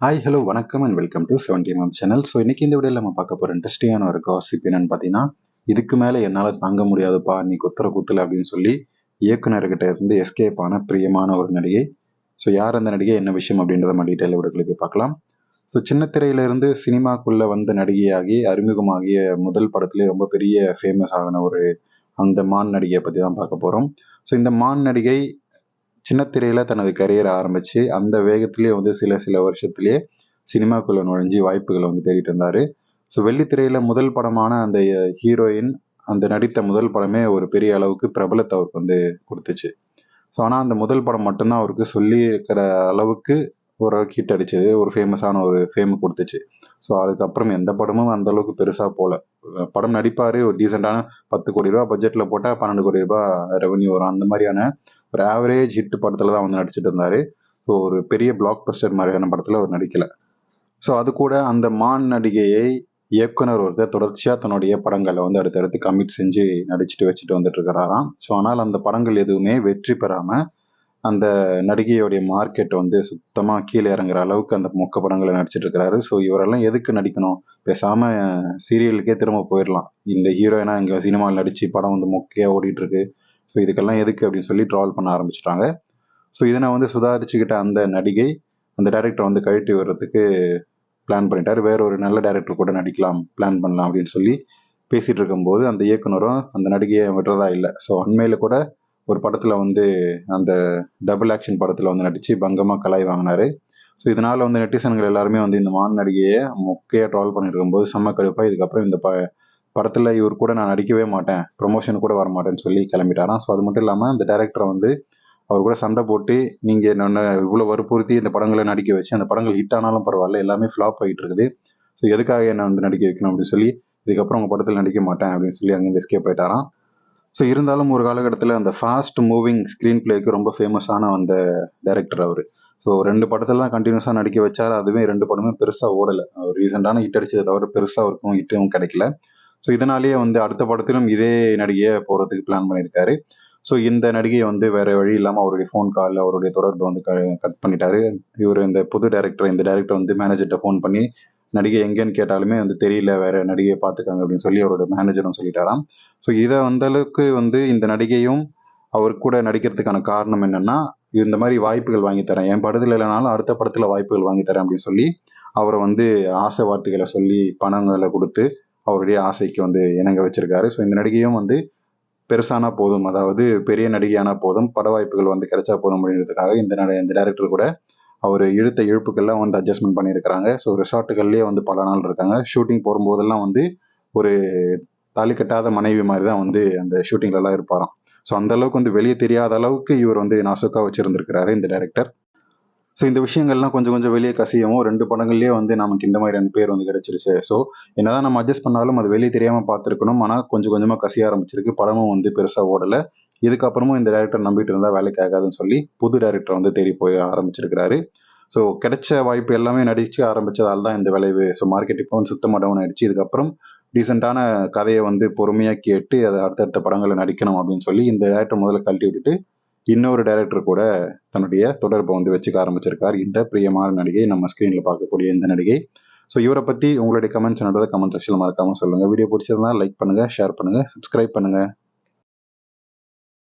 Hi hello வணக்கம் and welcome to seventy MM channel so இன்னைக்கு இந்த வீடியோவில் நம்ம பார்க்க போகிற இன்ட்ரெஸ்டிங்கான ஒரு காசிப் என்னன்னு பார்த்தீங்கன்னா இதுக்கு மேலே என்னால் தாங்க முடியாதுப்பா நீ குத்துற குத்துல அப்படின்னு சொல்லி இயக்குனர்கிட்ட இருந்து எஸ்கேப் ஆன பிரியமான ஒரு நடிகை. ஸோ யார் அந்த நடிகை என்ன விஷயம் அப்படின்றத நம்ம டீட்டெயில் வீடியோக்குள்ள போய் பார்க்கலாம். ஸோ சின்ன திரையிலிருந்து சினிமாக்குள்ளே வந்த நடிகையாகி அறிமுகமாகிய முதல் படத்துலேயே ரொம்ப பெரிய ஃபேமஸ் ஆகின ஒரு அந்த மான் நடிகையை பற்றி தான் பார்க்க போகிறோம் ஸோ இந்த மான் நடிகை சின்னத்திரையில் தனது கரியரை ஆரம்பித்து அந்த வேகத்திலேயே வந்து சில சில வருஷத்துலேயே சினிமாக்குள்ளே நுழைஞ்சு வாய்ப்புகளை வந்து தேடிட்டு இருந்தார். ஸோ வெள்ளித்திரையில் முதல் படமான அந்த ஹீரோயின் அந்த நடித்த முதல் படமே ஒரு பெரிய அளவுக்கு பிரபலத்தை அவருக்கு வந்து கொடுத்துச்சு. ஸோ ஆனால் அந்த முதல் படம் மட்டும்தான் அவருக்கு சொல்லி இருக்கிற அளவுக்கு ஒரு ஹிட் அடிச்சது ஒரு ஃபேமஸான ஒரு ஃபேம் கொடுத்துச்சு. ஸோ அதுக்கப்புறம் எந்த படமும் அந்த அளவுக்கு பெருசாக போகல படம் நடிப்பார் ஒரு டீசெண்டான பத்து கோடி ரூபா பட்ஜெட்டில் போட்டால் பன்னெண்டு கோடி ரூபா ரெவன்யூ வரும். அந்த மாதிரியான ஒரு ஆவரேஜ் ஹிட் படத்தில் தான் வந்து நடிச்சிட்டு இருந்தார். ஸோ ஒரு பெரிய பிளாக் பஸ்டர் மாதிரியான படத்தில் அவர் நடிக்கலை. ஸோ அது கூட அந்த மான் நடிகையை இயக்குனர் ஒருத்தர் தொடர்ச்சியாக தன்னுடைய படங்களை வந்து அடுத்தடுத்து கமிட் செஞ்சு நடிச்சுட்டு வச்சுட்டு வந்துட்டு இருக்கிறாராம். ஸோ ஆனால் அந்த படங்கள் எதுவுமே வெற்றி பெறாமல் அந்த நடிகையோடைய மார்க்கெட் வந்து சுத்தமாக கீழே இறங்குற அளவுக்கு அந்த மொக்க படங்களை நடிச்சிட்டு இருக்கிறாரு. ஸோ இவரெல்லாம் எதுக்கு நடிக்கணும்? பேசாமல் சீரியலுக்கே திரும்ப போயிடலாம். இந்த ஹீரோயினா இங்கே சினிமாவில் நடித்து படம் வந்து மொக்கையாக ஓடிட்டு இருக்கு. ஸோ இதுக்கெல்லாம் எதுக்கு அப்படின்னு சொல்லி ட்ராவல் பண்ண ஆரம்பிச்சிட்டாங்க. ஸோ இதனை வந்து சுதாரிச்சுக்கிட்ட அந்த நடிகை அந்த டேரக்டர் வந்து கழட்டி வர்றதுக்கு பிளான் பண்ணிட்டார். வேற ஒரு நல்ல டேரக்டர் கூட நடிக்கலாம் பிளான் பண்ணலாம் அப்படின்னு சொல்லி பேசிகிட்டு இருக்கும்போது அந்த இயக்குனரும் அந்த நடிகையை விடுறதா இல்லை. ஸோ அண்மையில் கூட ஒரு படத்தில் வந்து அந்த டபுள் ஆக்ஷன் படத்தில் வந்து நடித்து பங்கமாக கலாய் வாங்கினாரு. ஸோ இதனால் வந்து நெட்டிசன்கள் எல்லாருமே வந்து இந்த மான் நடிகையை மொக்கையாக ட்ராவல் பண்ணிட்டு இருக்கும்போது செம்ம கடுப்பாக இதுக்கப்புறம் இந்த ப படத்தில் இவர் கூட நான் நடிக்கவே மாட்டேன். ப்ரொமோஷன் கூட வர மாட்டேன்னு சொல்லி கிளம்பிட்டாராம் ஸோ அது மட்டும் இல்லாமல் அந்த டேரக்டரை வந்து அவர் கூட சண்டை போட்டு நீங்கள் என்ன இவ்வளோ வற்புறுத்தி இந்த படங்களை நடிக்க வச்சு அந்த படங்கள் ஹிட் ஆனாலும் பரவாயில்ல எல்லாமே ஃப்ளாப் ஆகிட்டு இருக்குது. ஸோ எதுக்காக என்னை வந்து நடிக்க வைக்கணும் அப்படின்னு சொல்லி இதுக்கப்புறம் உங்கள் படத்தில் நடிக்க மாட்டேன் அப்படின்னு சொல்லி அங்கேருந்து எஸ்கேப் ஆயிட்டாராம். ஸோ இருந்தாலும் ஒரு காலகட்டத்தில் அந்த ஃபாஸ்ட் மூவிங் ஸ்க்ரீன் பிளேக்கு ரொம்ப ஃபேமஸான அந்த டேரக்டர் அவர். ஸோ ரெண்டு படத்தில் தான் கண்டினியூஸாக நடிக்க வச்சார். அதுவே ரெண்டு படமே பெருசாக ஓடலை. ரீசெண்டான ஹிட் அடிச்சதை தவிர பெருசாக இருக்கும் ஹிட்டும் கிடைக்கல. ஸோ இதனாலேயே வந்து அடுத்த படத்திலும் இதே நடிகையை போகிறதுக்கு பிளான் பண்ணியிருக்காரு. ஸோ இந்த நடிகையை வந்து வேற வழி இல்லாமல் அவருடைய ஃபோன் காலில் அவருடைய தொடர்பு வந்து கட் பண்ணிட்டாரு. இவர் இந்த புது டேரக்டர் இந்த டேரக்டர் வந்து மேனேஜர்கிட்ட ஃபோன் பண்ணி நடிகை எங்கேன்னு கேட்டாலுமே வந்து தெரியல வேற நடிகையை பார்த்துக்காங்க அப்படின்னு சொல்லி அவரோட மேனேஜரும் சொல்லிட்டாராம். ஸோ இதை அந்த அளவுக்கு வந்து இந்த நடிகையும் அவர் கூட நடிக்கிறதுக்கான காரணம் என்னன்னா இந்த மாதிரி வாய்ப்புகள் வாங்கி தரேன். என் படத்தில் இல்லைனாலும் அடுத்த படத்தில் வாய்ப்புகள் வாங்கி தரேன் அப்படின்னு சொல்லி அவரை வந்து ஆசை வார்த்தைகளை சொல்லி பணங்களை கொடுத்து அவருடைய ஆசைக்கு வந்து இணங்க வச்சிருக்காரு. ஸோ இந்த நடிகையும் வந்து பெருசானா போதும். அதாவது பெரிய நடிகையான போதும். பட வாய்ப்புகள் வந்து கிடைச்சா போதும் அப்படின்றதுக்காக இந்த இந்த டேரக்டர் கூட அவர் இழுத்த இழுப்புக்கள்லாம் வந்து அட்ஜஸ்ட்மெண்ட் பண்ணியிருக்கிறாங்க. ஸோ ரிசார்ட்டுகள்லேயே வந்து பல நாள் இருக்காங்க. ஷூட்டிங் போகும்போதெல்லாம் வந்து ஒரு தாலி கட்டாத மனைவி மாதிரி தான் வந்து அந்த ஷூட்டிங்லலாம் இருப்பாராம். ஸோ அந்த அளவுக்கு வந்து வெளியே தெரியாத அளவுக்கு இவர் வந்து நாசுக்கா வச்சிருந்திருக்கிறாரு இந்த டேரக்டர் ஸோ இந்த விஷயங்கள்லாம் கொஞ்சம் கொஞ்சம் வெளியே கசியவும் ரெண்டு படங்கள்லேயே வந்து நமக்கு இந்த மாதிரியான பேர் வந்து கிடைச்சிருச்சு. ஸோ என்னதான் நம்ம அட்ஜஸ்ட் பண்ணாலும் அது வெளியே தெரியாமல் பார்த்துருக்கணும். ஆனால் கொஞ்சம் கொஞ்சமாக கசிய ஆரம்பிச்சிருக்கு. படமும் வந்து பெருசாக ஓடலை. இதுக்கப்புறமும் இந்த டேரக்டர் நம்பிட்டு இருந்தால் வேலைக்கு ஆகாதுன்னு சொல்லி புது டேரக்டர் வந்து தேடி போய் ஆரம்பிச்சிருக்கிறாரு. ஸோ கிடைச்ச வாய்ப்பு எல்லாமே நடிச்சு ஆரம்பிச்சதால் தான் இந்த விளைவு. ஸோ மார்க்கெட் இப்போ வந்து சுத்தமாக டவுன் ஆயிடுச்சு இதுக்கப்புறம் ரீசெண்டான கதையை வந்து பொறுமையாக கேட்டு அதை அடுத்தடுத்த படங்களை நடிக்கணும் அப்படின்னு சொல்லி இந்த டேரக்டர் முதல்ல கழட்டி விட்டுட்டு இன்னொரு டைரக்டர் கூட தன்னுடைய தொடர்பை வந்து வச்சுக்க ஆரம்பிச்சிருக்கார். இந்த பிரியமான நடிகை நம்ம ஸ்க்ரீனில் பார்க்கக்கூடிய இந்த நடிகை. ஸோ இவரை பற்றி உங்களுடைய கமெண்ட்ஸ் என்னன்றதை கமெண்ட் செக்ஷனில் மறக்காமல் சொல்லுங்கள் வீடியோ பிடிச்சிருந்தா லைக் பண்ணுங்கள் ஷேர் பண்ணுங்கள் சப்ஸ்கிரைப் பண்ணுங்கள்